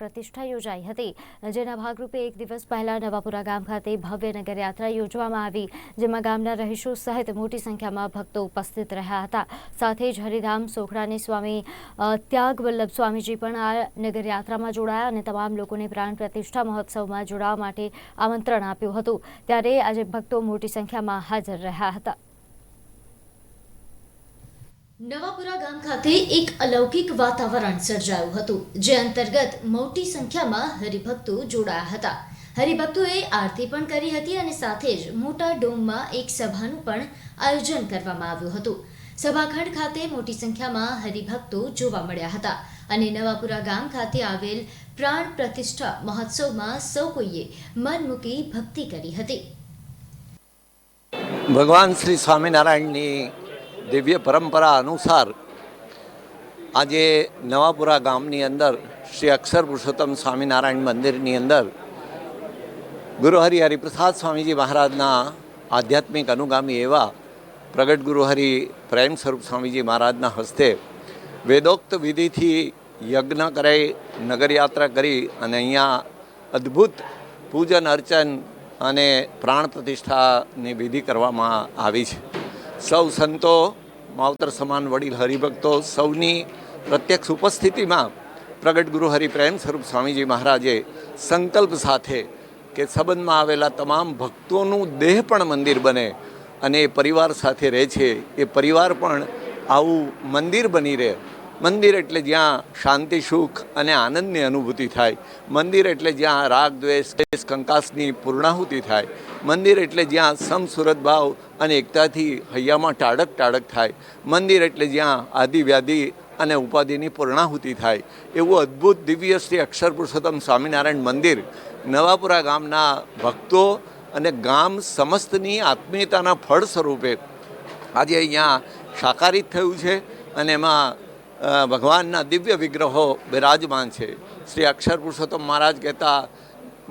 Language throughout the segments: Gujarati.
પ્રતિષ્ઠા યોજાઈ હતી. જેના ભાગરૂપે એક દિવસ પહેલા નવાપુરા ગામ ખાતે ભવ્ય નગરયાત્રા યોજવામાં આવી, જેમાં ગામના રહીશો સહિત મોટી સંખ્યામાં ભક્તો ઉપસ્થિત રહ્યા હતા. સાથે જ હરિધામ સોખડાની સ્વામી ત્યાગવલ્લભ ત્યાગ વલ્લભ સ્વામીજી પણ આ નગરયાત્રામાં જોડાયા અને તમામ લોકોને પ્રાણ પ્રતિષ્ઠા મહોત્સવમાં જોડાવા માટે આમંત્રણ આપ્યું હતું. ત્યારે આજે ભક્તો મોટી સંખ્યામાં હાજર રહ્યા હતા. નવાપુરા ગામ ખાતે એક અલૌકિક વાતાવરણ સર્જાયું હતું, જે અંતર્ગત મોટી સંખ્યામાં હરિભક્તો જોડાયા હતા. હરિભક્તોએ આરતી પણ કરી હતી અને સાથે જ મોટા ડોમમાં એક સભાનું પણ આયોજન કરવામાં આવ્યું હતું. સભાખંડ ખાતે મોટી સંખ્યામાં હરિભક્તો જોવા મળ્યા હતા અને નવાપુરા ગામ ખાતે આવેલ પ્રાણ પ્રતિષ્ઠા મહોત્સવમાં સૌ કોઈએ મન મૂકી ભક્તિ કરી હતી. ભગવાન શ્રી સ્વામિનારાયણની દિવ્ય પરંપરા અનુસાર આજે નવાપુરા ગામની અંદર શ્રી અક્ષર પુરુષોત્તમ સ્વામિનારાયણ મંદિરની અંદર ગુરુહરિ હરિપ્રસાદ સ્વામીજી મહારાજના આધ્યાત્મિક અનુગામી એવા પ્રગટ ગુરુહરિ પ્રેમ સ્વરૂપ સ્વામીજી મહારાજના હસ્તે વેદોક્ત વિધિથી યજ્ઞ કરાઈ, નગરયાત્રા કરી અને અહીંયા અદ્ભુત પૂજન અર્ચન અને પ્રાણ પ્રતિષ્ઠાની વિધિ કરવામાં આવી છે. સૌ સંતો માવતર સમાન વડીલ હરિભક્તો સૌની પ્રત્યક્ષ ઉપસ્થિતિમાં પ્રગટ ગુરુ હરિ પ્રેમ સ્વરૂપ સ્વામીજી મહારાજે સંકલ્પ સાથે કે સંબંધમાં આવેલા તમામ ભક્તોનું દેહ પણ મંદિર બને અને એ પરિવાર સાથે રહે છે. એ પરિવાર પણ આવું મંદિર બની રહે. મંદિર એટલે જ્યાં શાંતિ, સુખ અને આનંદની અનુભૂતિ થાય. મંદિર એટલે જ્યાં રાગ, દ્વેષ કંકાસની પૂર્ણાહુતિ થાય. મંદિર એટલે જ્યાં સમસુરત ભાવ અને એકતાથી હૈયામાં ટાળક ટાળક થાય. મંદિર એટલે જ્યાં આદિવ્યાધિ અને ઉપાધિની પૂર્ણાહુતિ થાય. એવું અદ્ભુત દિવ્ય શ્રી અક્ષર પુરુષોત્તમ સ્વામિનારાયણ મંદિર નવાપુરા ગામના ભક્તો અને ગામ સમસ્તની આત્મીયતાના ફળ સ્વરૂપે આજે અહીંયા સાકારિત થયું છે અને એમાં ભગવાનના દિવ્ય વિગ્રહો બિરાજમાન છે. શ્રી અક્ષર પુરુષોત્તમ મહારાજ કહેતા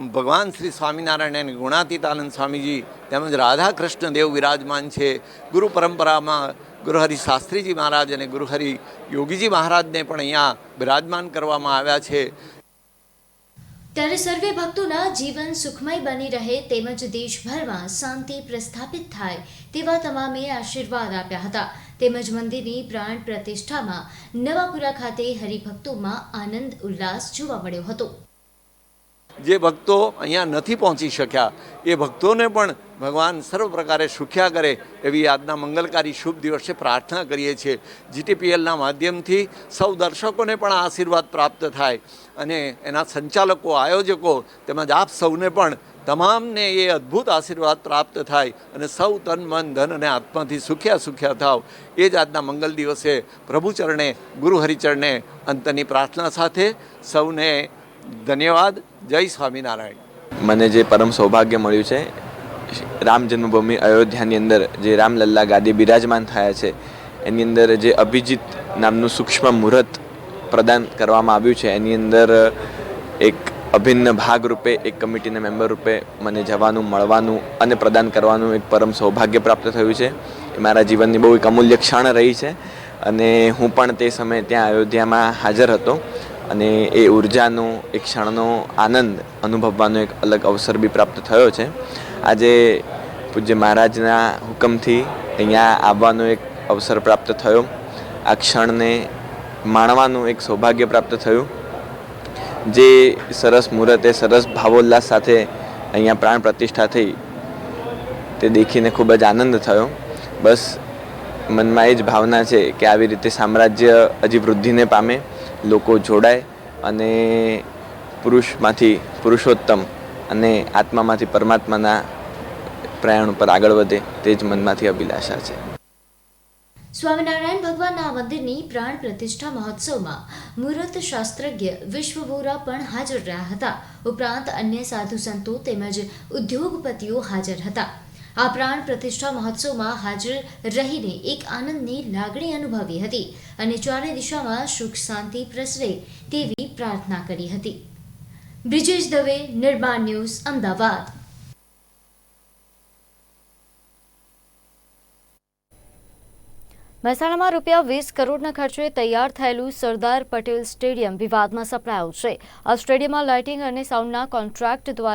ભગવાન શ્રી સ્વામિનારાયણ અને ગુણાતીતાનંદ સ્વામીજી તેમજ રાધા કૃષ્ણ દેવ વિરાજમાન છે. ગુરુ પરંપરામાં ગુરુહરિ શાસ્ત્રીજી મહારાજ અને ગુરુહરિ યોગીજી મહારાજને પણ અહીંયા બિરાજમાન કરવામાં આવ્યા છે. ત્યારે સર્વે ભક્તોના જીવન સુખમય બની રહે તેમજ દેશભરમાં શાંતિ પ્રસ્થાપિત થાય તેવા તમામે આશીર્વાદ આપ્યા હતા. તેમજ મંદિરની પ્રાણ પ્રતિષ્ઠામાં નવાપુરા ખાતે હરિભક્તોમાં આનંદ ઉલ્લાસ જોવા મળ્યો હતો. જે ભક્તો અહીંયા નથી પહોંચી શક્યા, એ ભક્તોને પણ ભગવાન સર્વ પ્રકારે સુખ્યા કરે એવી આજના મંગલકારી શુભ દિવસે પ્રાર્થના કરીએ છીએ. જીટીપીએલના માધ્યમથી સૌ દર્શકોને પણ આશીર્વાદ પ્રાપ્ત થાય અને એના સંચાલકો, આયોજકો તેમજ આપ સૌને પણ તમામને એ અદ્ભુત આશીર્વાદ પ્રાપ્ત થાય અને સૌ તન, મન, ધન અને આત્માથી સુખ્યા સુખ્યા થાવ. એ જ આજના મંગલ દિવસે પ્રભુચરણે ગુરુ હરિચરણે અંતની પ્રાર્થના સાથે સૌને ધન્યવાદ. જય સ્વામિનારાયણ. મને જે પરમ સૌભાગ્ય મળ્યું છે, રામ જન્મભૂમિ અયોધ્યાની અંદર જે રામલલ્લા ગાદી બિરાજમાન થયા છે, એની અંદર જે અભિજીત નામનું સૂક્ષ્મ મુહૂર્ત પ્રદાન કરવામાં આવ્યું છે, એની અંદર એક અભિન્ન ભાગ રૂપે એક કમિટીના મેમ્બર રૂપે મને જવાનું, મળવાનું અને પ્રદાન કરવાનું એક પરમ સૌભાગ્ય પ્રાપ્ત થયું છે. એ મારા જીવનની બહુ એક અમૂલ્ય ક્ષણ રહી છે અને હું પણ તે સમયે ત્યાં અયોધ્યામાં હાજર હતો. અને એ ઉર્જાનો, એ ક્ષણનો આનંદ અનુભવવાનો એક અલગ અવસર બી પ્રાપ્ત થયો છે. આજે પૂજ્ય મહારાજના હુકમથી અહીંયા આવવાનો એક અવસર પ્રાપ્ત થયો. આ ક્ષણને માણવાનું એક સૌભાગ્ય પ્રાપ્ત થયું. જે સરસ મુહૂર્તે સરસ ભાવોલ્લાસ સાથે અહીંયા પ્રાણ પ્રતિષ્ઠા થઈ તે દેખીને ખૂબ જ આનંદ થયો. બસ મનમાં એ જ ભાવના છે કે આવી રીતે સામ્રાજ્ય હજી વૃદ્ધિને પામે લોકો જોડાય અને પુરુષમાંથી પુરુષોત્તમ અને આત્મામાંથી પરમાત્માના પ્રયાણ ઉપર આગળ વધે તે જ મનમાંથી અભિલાષા છે. સ્વામિનારાયણ ભગવાનના મંદિરની પ્રાણ પ્રતિષ્ઠા મહોત્સવમાં મુહૂર્ત શાસ્ત્રજ્ઞ વિશ્વભોરા પણ હાજર રહ્યા હતા. ઉપરાંત અન્ય સાધુ સંતો તેમજ ઉદ્યોગપતિઓ હાજર હતા. આ પ્રાણ પ્રતિષ્ઠા મહોત્સવમાં હાજર રહીને એક આનંદની લાગણી અનુભવી હતી અને ચારે દિશામાં સુખ શાંતિ પ્રસરે તેવી પ્રાર્થના કરી હતી. બ્રિજેશ દવે, નિર્માણ ન્યૂઝ, અમદાવાદ. મહેસાણામાં રૂપિયા વીસ કરોડના ખર્ચે તૈયાર થયેલું સરદાર પટેલ સ્ટેડિયમ વિવાદમાં સપડાયું છે. આ સ્ટેડિયમમાં લાઇટિંગ અને સાઉન્ડના કોન્ટ્રાક્ટ દ્વારા